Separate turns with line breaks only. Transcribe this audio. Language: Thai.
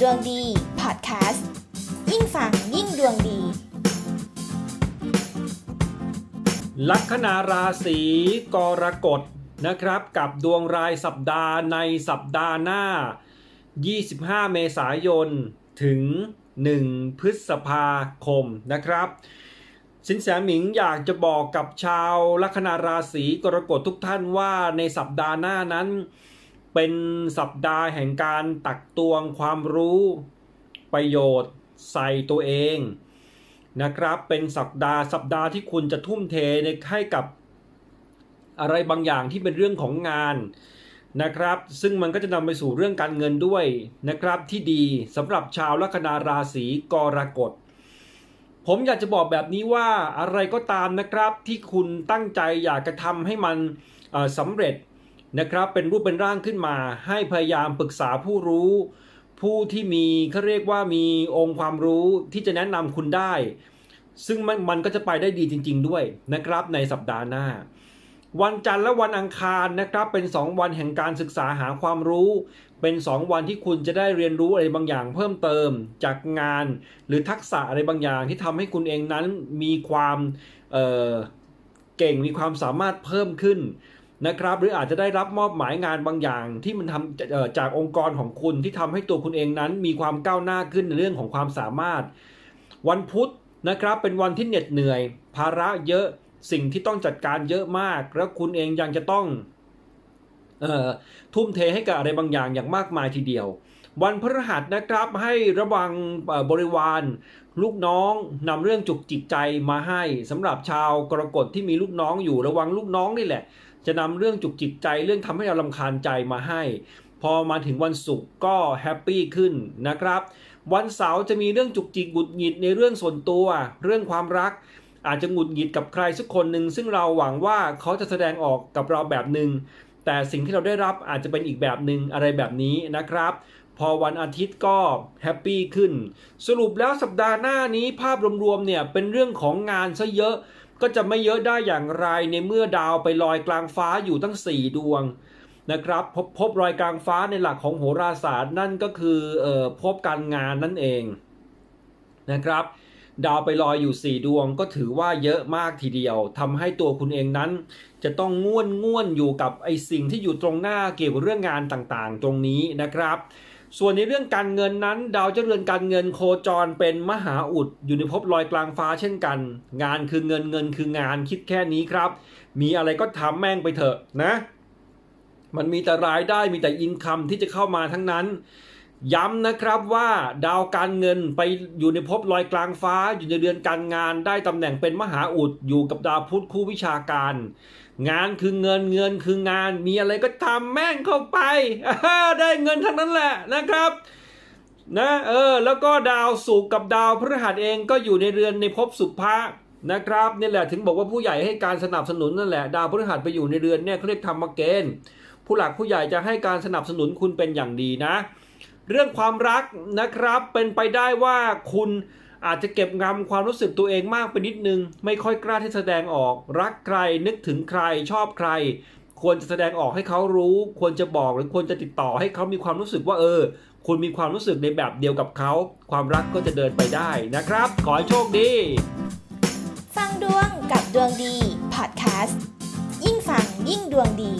ดวงดีพอดแคสต์ยิ่งฟังยิ่งดวงดี
ลัคนาราศีกรกฎนะครับ กับดวงรายสัปดาห์ในสัปดาห์หน้า 25 เมษายน ถึง 1 พฤษภาคมนะครับสินแสหมิงอยากจะบอกกับชาวลัคนาราศีกรกฎทุกท่านว่าในสัปดาห์หน้านั้น เป็นสัปดาห์แห่งการตักตวงความรู้ประโยชน์ใส่ตัวเองนะครับ เป็นสัปดาห์สัปดาห์ที่คุณจะทุ่มเทในให้กับอะไรบางอย่างที่เป็นเรื่องของงานนะครับ ซึ่งมันก็จะนำไปสู่เรื่องการเงินด้วยนะครับที่ดีสำหรับชาวลัคนาราศีกรกฎผมอยากจะบอกแบบนี้ว่าอะไรก็ตามนะครับที่คุณตั้งใจอยากจะทำให้มันสำเร็จ นะครับ เป็นรูปเป็นร่างขึ้นมา ให้พยายามปรึกษาผู้รู้ ผู้ที่มีเขาเรียกว่ามีองค์ความรู้ที่จะแนะนำคุณได้ ซึ่งมันมันก็จะไปได้ดีจริง ๆ ด้วยนะครับในสัปดาห์หน้า วันจันทร์และวันอังคารนะครับ เป็น 2 วันแห่งการศึกษาหาความรู้ เป็น 2 วันที่คุณจะได้เรียนรู้อะไรบางอย่างเพิ่มเติมจากงาน หรือทักษะอะไรบางอย่างที่ทำให้คุณเองนั้นมีความเเก่งมีความสามารถเพิ่มขึ้น นะครับ หรืออาจจะได้รับมอบหมายงานบางอย่างที่มันทำจากองค์กรของคุณที่ทำให้ตัวคุณเองนั้น มีความก้าวหน้าขึ้นในเรื่องของความสามารถ วันพุธนะครับเป็นวันที่เหน็ดเหนื่อย ภาระเยอะสิ่งที่ต้องจัดการเยอะมาก แล้วคุณเองยังจะต้องออทุ่มเทให้กับอะไรบางอย่างอย่างมากมายทีเดียว วันพฤหัสนะครับให้ระวังบริวาร ลูกน้องนำเรื่องจุกจิกใจมาให้สำหรับชาวกรกฎที่มีลูกน้องอยู่ระวังลูกน้องนี่แหละ จะนำเรื่องจุกจิกใจเรื่องทำให้เราลำคาญใจมาให้ พอมาถึงวันศุกร์ก็แฮปปี้ขึ้นนะครับ วันเสาร์จะมีเรื่องจุกจิกหงุดหงิดในเรื่องส่วนตัว เรื่องความรัก อาจจะหงุดหงิดกับใครสักคนหนึ่งซึ่งเราหวังว่าเขาจะแสดงออกกับเราแบบหนึ่งแต่สิ่งที่เราได้รับอาจจะเป็นอีกแบบหนึ่งอะไรแบบนี้นะครับ พอวันอาทิตย์ก็แฮปปี้ขึ้น สรุปแล้วสัปดาห์หน้านี้ภาพรวมๆเนี่ยเป็นเรื่องของงานซะเยอะ ก็จะไม่เยอะได้อย่างไรในเมื่อดาวไปลอยกลางฟ้าอยู่ตั้ง 4 ดวงนะครับพบพบรอยกลางฟ้าในหลักของโหราศาสตร์นั่นก็คือเอ่อพบการงานนั่นเองนะครับ ดาวไปลอยอยู่ 4 ดวงก็ถือว่าเยอะมากทีเดียวทำให้ตัวคุณเองนั้น จะต้องง่วนง่วนอยู่กับไอสิ่งที่อยู่ตรงหน้าเกี่ยวกับเรื่องงานต่างๆ ตรงนี้นะครับ ส่วนในเรื่องการเงินนั้น ดาวเจ้าเรือนการเงินโคจรเป็นมหาอุดอยู่ในภพลอยกลางฟ้าเช่นกัน งานคือเงินเงินคืองานคิดแค่นี้ครับ มีอะไรก็ทำแม่งไปเถอะนะ มันมีแต่รายได้มีแต่อินคัมที่จะเข้ามาทั้งนั้น ย้ำนะครับว่าดาวการเงินไปอยู่ในภพลอยกลางฟ้า อยู่ในเดือนการงาน ได้ตำแหน่งเป็นมหาอุดอยู่กับดาวพุธคู่วิชาการ งานคือเงินเงินคืองานมีอะไรก็ทำแม่งเข้าไปาได้เงินทั้งนั้นแหละนะครับนะเออแล้วก็ดาวศุกกับดาวพฤหัสเองก็อยู่ในเรือนในภพสุภะนะครับนี่แหละถึงบอกว่าผู้ใหญ่ให้การสนับสนุนนั่นแหละดาวพฤหัสไปอยู่ในเรือนเนี่ยเขาเรียกธรรมเกณฑ์ผู้หลักผู้ใหญ่จะให้การสนับสนุนคุณเป็นอย่างดีนะ เรื่องความรักนะครับเป็นไปได้ว่าคุณอาจจะเก็บงำความรู้สึกตัวเองมากไปนิดนึง ไม่ค่อยกล้าที่แสดงออก รักใครนึกถึงใครชอบใคร ควรจะแสดงออกให้เขารู้ ควรจะบอกหรือควรจะติดต่อให้เขามีความรู้สึกว่าเออ คุณมีความรู้สึกในแบบเดียวกับเขา ความรักก็จะเดินไปได้นะครับ ขอให้โชคดี
ฟังดวงกับดวงดีพอดแคสต์ยิ่งฟังยิ่งดวงดี